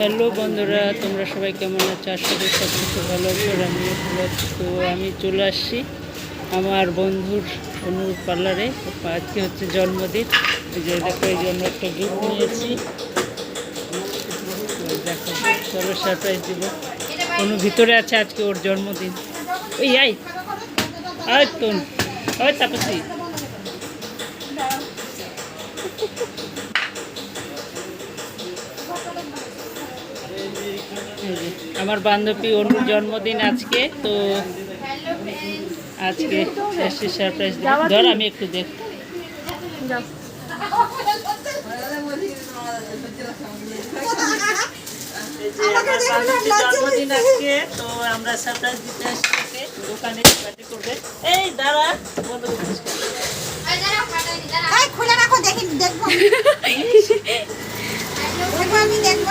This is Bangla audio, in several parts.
হ্যালো বন্ধুরা, তোমরা সবাই কেমন আছো? আশা করি সব কিছু ভালো আছো আর আমিও ভালো আছি। তো আমি চলে আসছি আমার বন্ধুর অনুর পার্লারে। আজকে হচ্ছে জন্মদিন। যে দেখো, এই জন্য একটা গিফট নিয়েছি। দেখো, চলো সারপ্রাইজ দিব। অনু ভিতরে আছে আজকে ওর জন্মদিন। ওই আই আয় তো ওই তাপসি। আমার বান্ধবী অনুর জন্মদিন আজকে তো আজকে এসে সারপ্রাইজ ধর আমি একটু দেখ জন্মদিন আজকে তো আমরা সারপ্রাইজ দিতে আসছি দোকানে পার্টি করবে। এই দাঁড়া। বন্ধ করছিস খুলে রাখো দেখি দেখব আমি দেখব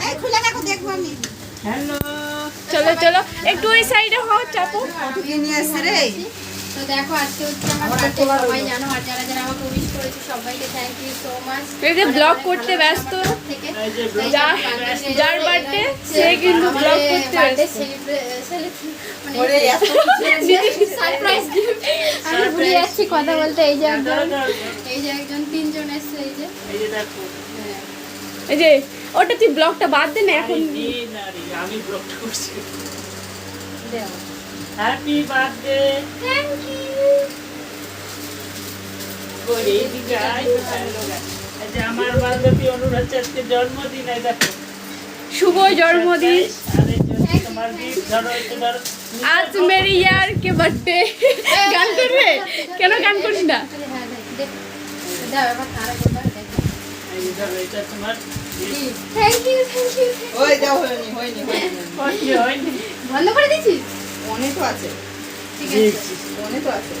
এই খুলে রাখো দেখব আমি হ্যালো। চলো চলো। একটু ওই সাইডে হও চাপো। কি নিয়ে এসে রে। তো দেখো আজকে হচ্ছে আমার বার্থডে সবাই জানো? আর যারা যারা আমাকে উইশ করেছে সবাইকে থ্যাংক ইউ সো মাচ এই ব্লগ করতে ব্যস্ত। থেকে যার যার বার্থডে সে কিন্তু ব্লগ করতে বার্থডে ব্যস্ত। ওরে এত সারপ্রাইজ গিফট আমি ভুলে যাচ্ছি কথা বলতে। এই যে একজন এই যে একজন তিনজন এসছে এই যে। এই যে দেখো। এই যে ওটা তুই ব্লগটা বাদ দে না এখন আমি ব্লক করছি হ্যাপি বার্থডে থ্যাংক ইউ আমার বান্ধবী আজকে জন্মদিন এই দেখো শুভ জন্মদিন আজ মেরি ইয়ার কে বার্থডে গান করবে কেন গান করিস না এটা তোমার থ্যাংক ইউ থ্যাংক ইউ ওই দাও হয়নি হয়নি হয়নি। হয়নি, হয়নি। বন্ধ করে দিয়েছিস মনে তো আছে। ঠিক আছে। মনে তো আছে।